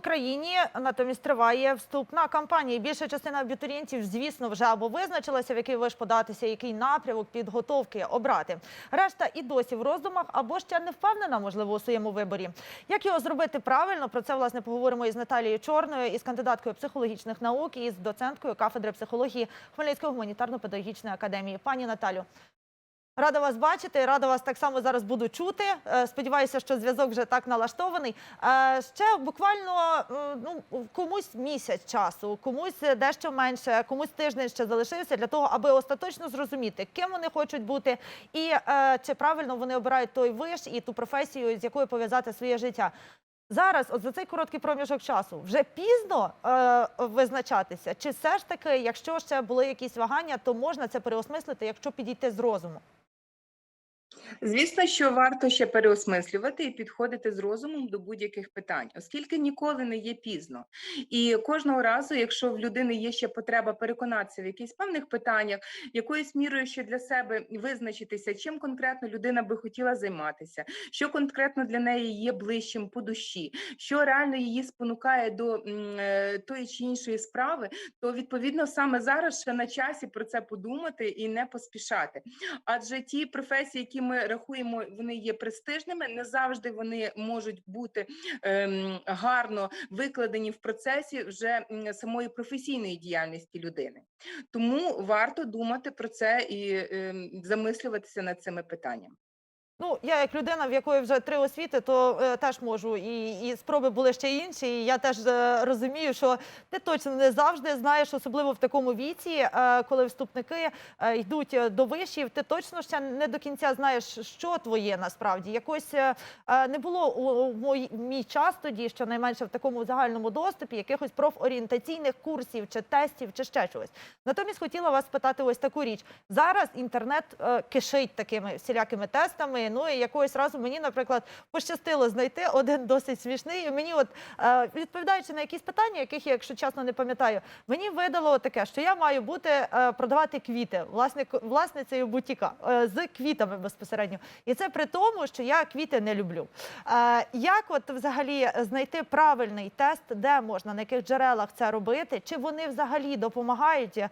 Україні натомість триває вступна кампанія. Більша частина абітурієнтів, звісно, вже або визначилася, в який виш податися, який напрямок підготовки обрати. Решта і досі в роздумах, або ще не впевнена, можливо, у своєму виборі. Як його зробити правильно? Про це власне поговоримо із Наталією Чорною, із кандидаткою психологічних наук і з доценткою кафедри психології Хмельницької гуманітарно-педагогічної академії. Пані Наталю. Рада вас бачити, рада вас так само зараз буду чути. Е, Сподіваюся, що зв'язок вже так налаштований. Е, Ще буквально ну комусь місяць часу, комусь дещо менше, комусь тиждень ще залишився для того, аби остаточно зрозуміти, ким вони хочуть бути, і е, чи правильно вони обирають той виш і ту професію, з якою пов'язати своє життя. Зараз, от за цей короткий проміжок часу, вже пізно е, визначатися, чи все ж таки, якщо ще були якісь вагання, то можна це переосмислити, якщо підійти з розуму. Звісно, що варто ще переосмислювати і підходити з розумом до будь-яких питань, оскільки ніколи не є пізно. І кожного разу, якщо в людини є ще потреба переконатися в якихось певних питаннях, якоюсь мірою ще для себе визначитися, чим конкретно людина би хотіла займатися, що конкретно для неї є ближчим по душі, що реально її спонукає до е, тої чи іншої справи, то відповідно саме зараз ще на часі про це подумати і не поспішати. Адже ті професії, які ми рахуємо, вони є престижними, не завжди вони можуть бути ем, гарно викладені в процесі вже самої професійної діяльності людини. Тому варто думати про це і ем, замислюватися над цими питаннями. Ну, я як людина, в якої вже три освіти, то е, теж можу і, і спроби були ще інші. І я теж е, розумію, що ти точно не завжди знаєш, особливо в такому віці, е, коли вступники е, йдуть е, до вишів. Ти точно ще не до кінця знаєш, що твоє насправді. Якось е, е, не було у, у мій, мій час тоді, щонайменше в такому загальному доступі, якихось профорієнтаційних курсів чи тестів, чи ще чогось. Натомість хотіла вас спитати ось таку річ. Зараз інтернет е, кишить такими всілякими тестами. Ну і якогось разу мені, наприклад, пощастило знайти один досить смішний. І мені, от е, відповідаючи на якісь питання, яких я, якщо чесно, не пам'ятаю, мені видало таке, що я маю бути е, продавати квіти, власник, власницею бутіка е, з квітами безпосередньо. І це при тому, що я квіти не люблю. Як от взагалі знайти правильний тест, де можна, на яких джерелах це робити? Чи вони взагалі допомагають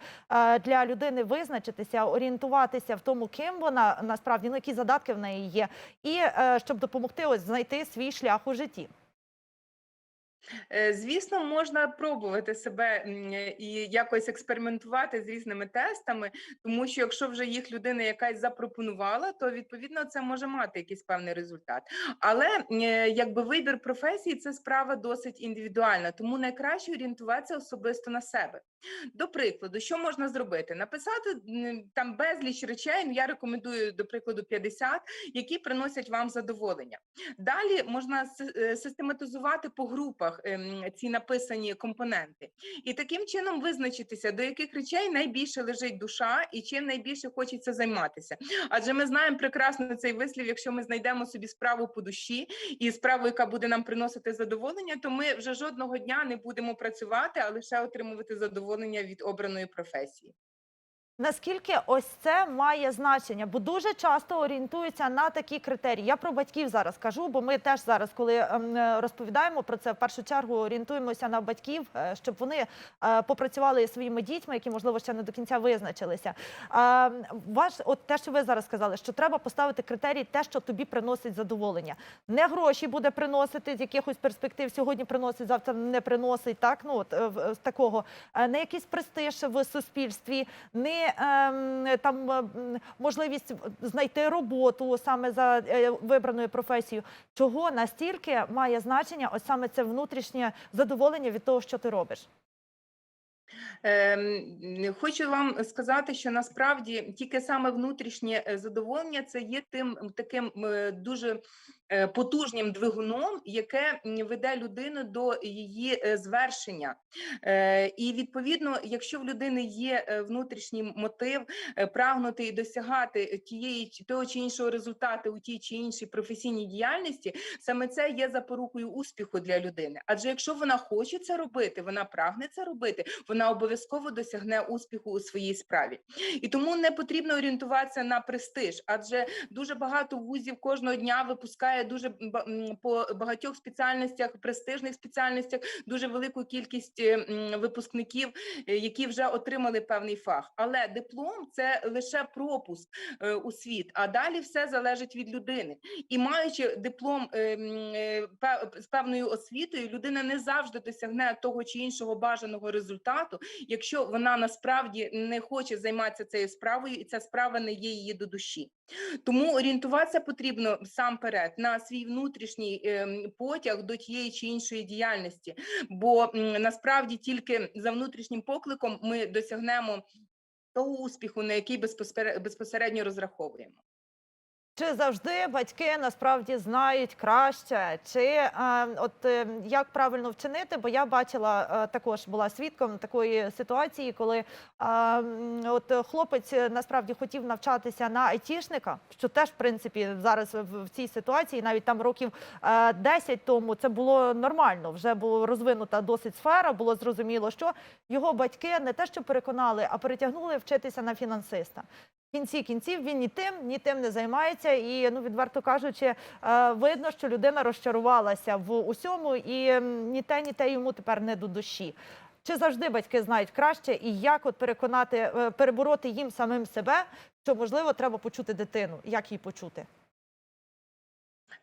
для людини визначитися, орієнтуватися в тому, ким вона насправді, ну які задатки в неї є, і е, щоб допомогти ось знайти свій шлях у житті? Е, Звісно, можна пробувати себе і якось експериментувати з різними тестами, тому що якщо вже їх людина якась запропонувала, то відповідно це може мати якийсь певний результат. Але е, якби вибір професії це справа досить індивідуальна, тому найкраще орієнтуватися особисто на себе. До прикладу, що можна зробити? Написати там безліч речей. Ну я рекомендую до прикладу 50, які приносять вам задоволення. Далі можна е, систематизувати по групах ем, ці написані компоненти, і таким чином визначитися, до яких речей найбільше лежить душа і чим найбільше хочеться займатися. Адже ми знаємо прекрасно цей вислів, якщо ми знайдемо собі справу по душі і справу, яка буде нам приносити задоволення, то ми вже жодного дня не будемо працювати, а лише отримувати задоволення від обраної професії. Наскільки ось це має значення? Бо дуже часто орієнтуються на такі критерії. Я про батьків зараз кажу, бо ми теж зараз, коли ем, е, розповідаємо про це, в першу чергу орієнтуємося на батьків, е, щоб вони е, попрацювали своїми дітьми, які можливо ще не до кінця визначилися. Ваш, от те, що ви зараз сказали, що треба поставити критерій, те, що тобі приносить задоволення. Не гроші буде приносити з якихось перспектив. Сьогодні приносить, завтра не приносить. Так, ну от такого не якийсь престиж в суспільстві, не там е, можливість знайти роботу саме за е, вибраною професією. Чого настільки має значення ось саме це внутрішнє задоволення від того, що ти робиш? Ем, Хочу вам сказати, що насправді тільки саме внутрішнє е, задоволення це є тим таким дуже е, потужним двигуном, яке веде людину до її е, звершення. Е, І відповідно, якщо в людини є внутрішній мотив прагнути і досягати тієї того чи іншого результату у тій чи іншій професійній діяльності, саме це є запорукою успіху для людини. Адже якщо вона хоче це робити, вона прагне це робити, вона обов'язково досягне успіху у своїй справі. І тому не потрібно орієнтуватися на престиж, адже дуже багато вузів кожного дня випускає дуже по багатьох спеціальностях, престижних спеціальностях, дуже велику кількість е, випускників, е, які вже отримали певний фах. Але диплом це лише пропуск е, у світ, а далі все залежить від людини. І маючи диплом е, м, е, з певною освітою, людина не завжди досягне того чи іншого бажаного результату, якщо вона насправді не хоче займатися цією справою, і ця справа не є її до душі. Тому орієнтуватися потрібно сам перед на свій внутрішній ем, потяг до тієї чи іншої діяльності, бо насправді тільки за внутрішнім покликом ми досягнемо того успіху, на який безпосере- безпосередньо розраховуємо. Чи завжди батьки насправді знають краще, чи е, от е, як правильно вчинити? Бо я бачила е, також була свідком такої ситуації, коли е, от хлопець е, насправді хотів навчатися на айтішника, що теж в принципі зараз в, в цій ситуації, навіть там років е, 10 тому, це було нормально. Вже була розвинута досить сфера. Було зрозуміло, що його батьки не те, що переконали, а перетягнули вчитися на фінансиста. В кінці кінців він ні тим, ні тим не займається, і ну відверто кажучи, е, видно, що людина розчарувалася в усьому, і ні те, ні те йому тепер не до душі. Чи завжди батьки знають краще, і як от переконати, е, перебороти їм самим себе, що можливо треба почути дитину? Як її почути?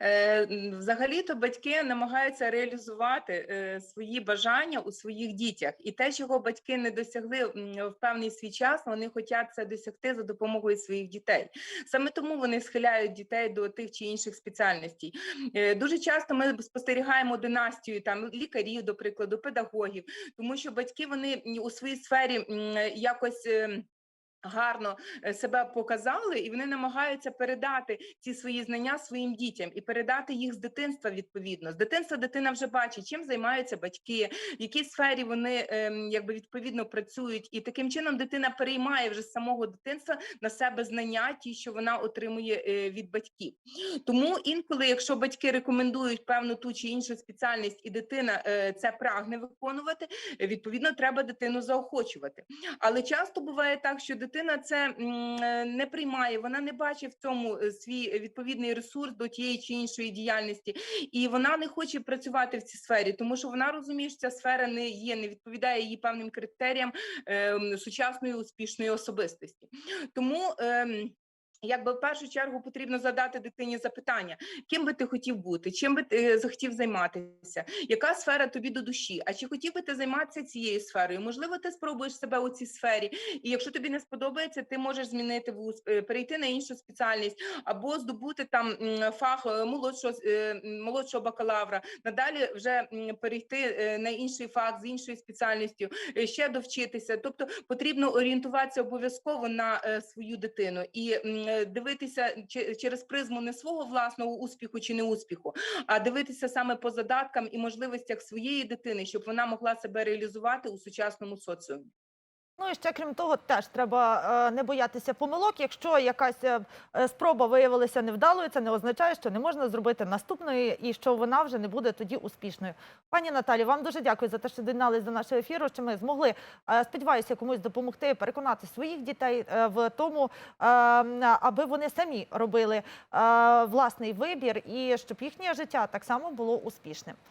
Е, Взагалі-то батьки намагаються реалізувати е, свої бажання у своїх дітях, і те, чого батьки не досягли в певний свій час, вони хочуть це досягти за допомогою своїх дітей. Саме тому вони схиляють дітей до тих чи інших спеціальностей. Е, Дуже часто ми спостерігаємо династію там лікарів, до прикладу, педагогів, тому що батьки вони у своїй сфері якось. Гарно е, себе показали, і вони намагаються передати ці свої знання своїм дітям і передати їх з дитинства відповідно. З дитинства дитина вже бачить, чим займаються батьки, в якій сфері вони ем, якби відповідно працюють, і таким чином дитина переймає вже з самого дитинства на себе знання, ті, що вона отримує е, від батьків. Тому інколи, якщо батьки рекомендують певну ту чи іншу спеціальність, і дитина е, це прагне виконувати, відповідно треба дитину заохочувати. Але часто буває так, що дитина це е, не приймає, вона не бачить в цьому е, свій відповідний ресурс до тієї чи іншої діяльності, і вона не хоче працювати в цій сфері, тому що вона розуміє, що ця сфера не є, не відповідає її певним критеріям е, сучасної успішної особистості. Тому. ем, Якби в першу чергу потрібно задати дитині запитання, ким би ти хотів бути, чим би ти е, захотів займатися, яка сфера тобі до душі? А чи хотів би ти займатися цією сферою? Можливо, ти спробуєш себе у цій сфері, і якщо тобі не сподобається, ти можеш змінити вуз, е, перейти на іншу спеціальність або здобути там фах е, молодшого молодшого бакалавра, надалі вже перейти на інший фах з іншою спеціальністю, ще довчитися. Тобто потрібно орієнтуватися обов'язково на свою дитину і дивитися че- через призму не свого власного успіху чи неуспіху, а дивитися саме по задаткам і можливостях своєї дитини, щоб вона могла себе реалізувати у сучасному соціумі. Ну і ще крім того, теж треба е, не боятися помилок. Якщо якась е, е, спроба виявилася невдалою, це не означає, що не можна зробити наступної і що вона вже не буде тоді успішною. Пані Наталі, вам дуже дякую за те, що доєднались до нашого ефіру. Що ми змогли сподіваюся комусь допомогти переконати своїх дітей в тому, аби вони самі робили власний вибір і щоб їхнє життя так само було успішним.